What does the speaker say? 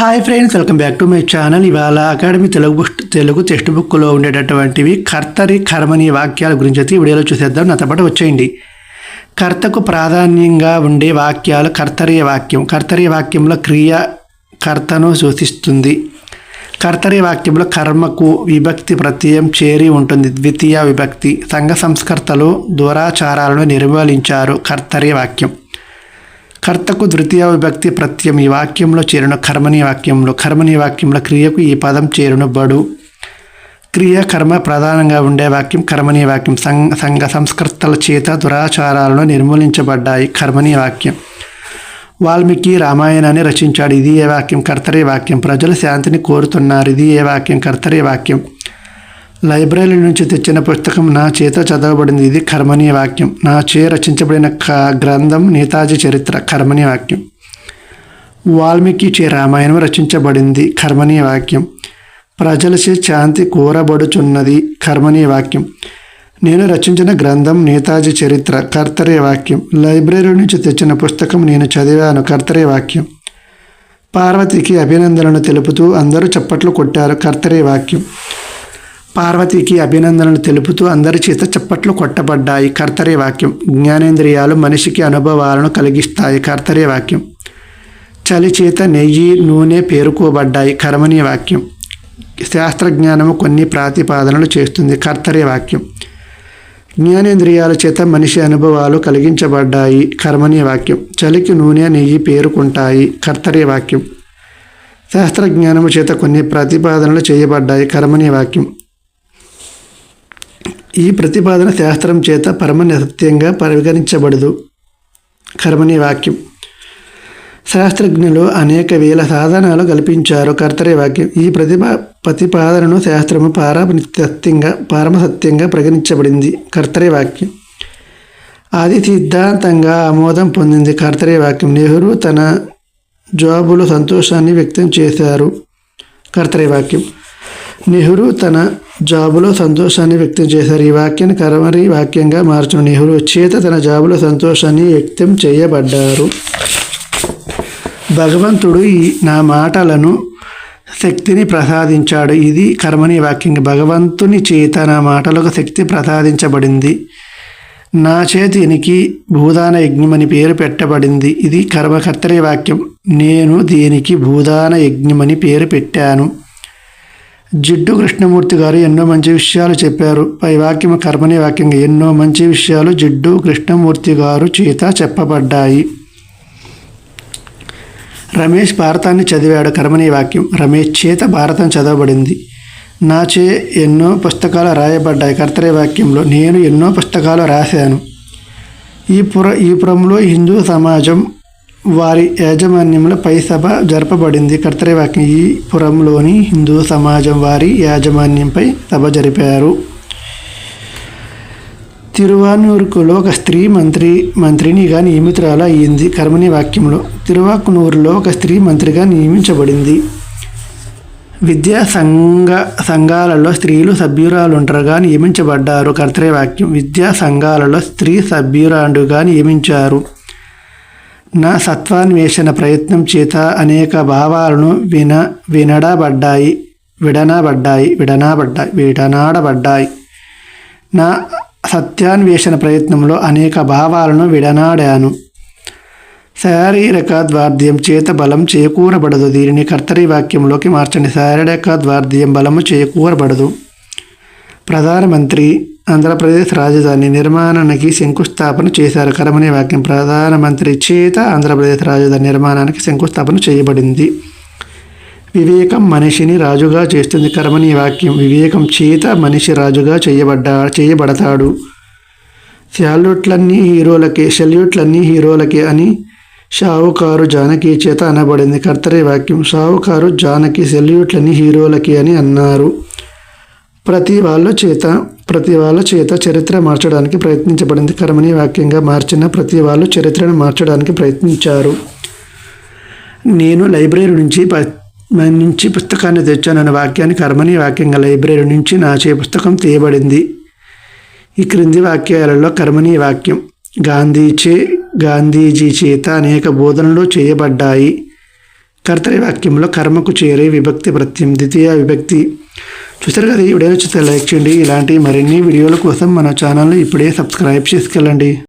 Hi friends welcome back to my channel ఇవాళ academy Telugu book Telugu text బుక్లో ఉండేటటువంటివి కర్తరి కర్మని వాక్యాల గురించి అయితే వీడియోలో చూసేద్దాం. నాతో పాటు వచ్చేయండి. కర్తకు ప్రాధాన్యంగా ఉండే వాక్యాలు కర్తరీయ వాక్యం. కర్తరీయ వాక్యంలో క్రియ కర్తను సూచిస్తుంది. కర్తరీయ వాక్యంలో కర్మకు విభక్తి ప్రత్యయం చేరి ఉంటుంది. ద్వితీయ విభక్తి. సంఘ సంస్కర్తలు దురాచారాలను నిర్మూలించారు కర్తరీయ వాక్యం. కర్తకు ద్వితీయ విభక్తి ప్రత్యయం ఈ వాక్యంలో చేరును కర్మని వాక్యంలో కర్మని వాక్యంలో క్రియకు ఈ పదం చేరును బడు క్రియ కర్మ ప్రధానంగా ఉండే వాక్యం కర్మని వాక్యం. సంఘ సంఘ సంస్కర్తల చేత దురాచారాలను నిర్మూలించబడ్డాయి కర్మని వాక్యం. వాల్మీకి రామాయణాన్ని రచించాడు. ఇది ఏ వాక్యం? కర్తరే వాక్యం. ప్రజలు శాంతిని కోరుతున్నారు. ఇది ఏ వాక్యం? కర్తరే వాక్యం. లైబ్రరీ నుంచి తెచ్చిన పుస్తకం నా చేత చదవబడింది. ఇది కర్మనీయ వాక్యం. నా చే రచించబడిన క గ్రంథం నేతాజీ చరిత్ర. కర్మనీయ వాక్యం. వాల్మీకి చే రామాయణం రచించబడింది. కర్మనీయ వాక్యం. ప్రజలచే శాంతి కోరబడుచున్నది. కర్మనీయ వాక్యం. నేను రచించిన గ్రంథం నేతాజీ చరిత్ర. కర్తరే వాక్యం. లైబ్రరీ నుంచి తెచ్చిన పుస్తకం నేను చదివాను. కర్తరే వాక్యం. పార్వతికి అభినందనలు తెలుపుతూ అందరూ చప్పట్లు కొట్టారు. కర్తరే వాక్యం. పార్వతికి అభినందనలు తెలుపుతూ అందరి చేత చప్పట్లు కొట్టబడ్డాయి. కర్తరే వాక్యం. జ్ఞానేంద్రియాలు మనిషికి అనుభవాలను కలిగిస్తాయి. కర్తరే వాక్యం. చలి చేత నెయ్యి నూనె పేరుకోబడ్డాయి. కర్మనీయ వాక్యం. శాస్త్రజ్ఞానము కొన్ని ప్రాతిపాదనలు చేస్తుంది. కర్తరే వాక్యం. జ్ఞానేంద్రియాల చేత మనిషి అనుభవాలు కలిగించబడ్డాయి. కర్మనీయ వాక్యం. చలికి నూనె నెయ్యి పేరుకుంటాయి. కర్తరే వాక్యం. శాస్త్రజ్ఞానము చేత కొన్ని ప్రతిపాదనలు చేయబడ్డాయి. కర్మనీయ వాక్యం. ఈ ప్రతిపాదన శాస్త్రం చేత పరమ సత్యంగా పరిగణించబడదు. కర్మని వాక్యం. శాస్త్రజ్ఞులు అనేక వేల సాధనాలు కల్పించారు. కర్తరే వాక్యం. ఈ ప్రతిభ ప్రతిపాదనను శాస్త్రము పారమసత్యంగా పారమసత్యంగా పరిగణించబడింది. కర్తరే వాక్యం. ఆది సిద్ధాంతంగా ఆమోదం పొందింది. కర్తరే వాక్యం. నెహ్రూ తన జాబులో సంతోషాన్ని వ్యక్తం చేశారు. కర్తరే వాక్యం. నెహ్రూ తన జాబులో సంతోషాన్ని వ్యక్తం చేశారు. ఈ వాక్యాన్ని కరమరి వాక్యంగా మార్చిన నెహ్రూ చేత తన జాబులో సంతోషాన్ని వ్యక్తం చేయబడ్డారు. భగవంతుడు ఈ నా మాటలను శక్తిని ప్రసాదించాడు. ఇది కర్మని వాక్యంగా భగవంతుని చేత నా మాటలకు శక్తి ప్రసాదించబడింది. నా చేతినికి భూదాన యజ్ఞం అని పేరు పెట్టబడింది. ఇది కర్మకర్తరి వాక్యం. నేను దీనికి భూదాన యజ్ఞమని పేరు పెట్టాను. జిడ్డు కృష్ణమూర్తి గారు ఎన్నో మంచి విషయాలు చెప్పారు. పై వాక్యం కర్మని వాక్యంగా ఎన్నో మంచి విషయాలు జిడ్డు కృష్ణమూర్తి గారు చేత చెప్పబడ్డాయి. రమేష్ భారతాన్ని చదివాడు కర్మని వాక్యం. రమేష్ చేత భారతం చదవబడింది. నాచే ఎన్నో పుస్తకాలు రాయబడ్డాయి. కర్తరే వాక్యంలో నేను ఎన్నో పుస్తకాలు రాశాను. ఈ పుర ఈ పురంలో హిందూ సమాజం వారి యాజమాన్యంలో పై సభ జరపబడింది. కర్తరి వాక్యం ఈ పురంలోని హిందూ సమాజం వారి యాజమాన్యంపై సభ జరిపారు. తిరువానూరుకులో ఒక స్త్రీ మంత్రి మంత్రినిగా నియమితురాలు అయ్యింది కర్మని వాక్యంలో తిరువాకునూరులో ఒక స్త్రీ మంత్రిగా నియమించబడింది. విద్యా సంఘ సంఘాలలో స్త్రీలు సభ్యురాలుంటరుగా నియమించబడ్డారు. కర్తరే వాక్యం విద్యా సంఘాలలో స్త్రీ సభ్యురాండుగా నియమించారు. నా సత్వాన్వేషణ ప్రయత్నం చేత అనేక భావాలను విన వినడబడ్డాయి విడనబడ్డాయి విడనాబడ్డాయి విడనాడబడ్డాయి. నా సత్యాన్వేషణ ప్రయత్నంలో అనేక భావాలను విడనాడాను. శారీరక ద్వార్ధ్యం చేత బలం చేకూరబడదు. దీనిని కర్తరి వాక్యంలోకి మార్చండి. శారీరక ద్వార్ధ్యం బలము చేకూరబడదు. ప్రధానమంత్రి ఆంధ్రప్రదేశ్ రాజధాని నిర్మాణానికి శంకుస్థాపన చేశారు. కరమనే వాక్యం ప్రధానమంత్రి చేత ఆంధ్రప్రదేశ్ రాజధాని నిర్మాణానికి శంకుస్థాపన చేయబడింది. వివేకం మనిషిని రాజుగా చేస్తుంది. కరమని వాక్యం వివేకం చేత మనిషి రాజుగా చేయబడ్డా చేయబడతాడు. శాల్యూట్లన్నీ హీరోలకే సెల్యూట్లన్నీ హీరోలకే అని షావుకారు జానకి చేత అనబడింది. కర్తరే వాక్యం షావుకారు జానకి సెల్యూట్లన్నీ హీరోలకి అని అన్నారు. ప్రతి వాళ్ళ చేత ప్రతి వాళ్ళ చేత చరిత్ర మార్చడానికి ప్రయత్నించబడింది. కరమని వాక్యంగా మార్చిన ప్రతి వాళ్ళు చరిత్రను మార్చడానికి ప్రయత్నించారు. నేను లైబ్రరీ నుంచి నుంచి పుస్తకాన్ని తెచ్చానన్న వాక్యాన్ని కర్మని వాక్యంగా లైబ్రరీ నుంచి నా చే పుస్తకం తీయబడింది. ఈ క్రింది వాక్యాలలో కర్మని వాక్యం గాంధీచే గాంధీజీ చేత అనేక బోధనలు చేయబడ్డాయి. కర్తరి వాక్యంలో కర్మకు చేరే విభక్తి ప్రత్యం ద్వితీయ విభక్తి చూసారు కదా ఈ వీడియో నచ్చితే లైక్ చేయండి. ఇలాంటి మరిన్ని వీడియోల కోసం మన ఛానల్ని ఇప్పుడే సబ్స్క్రైబ్ చేసుకెళ్ళండి.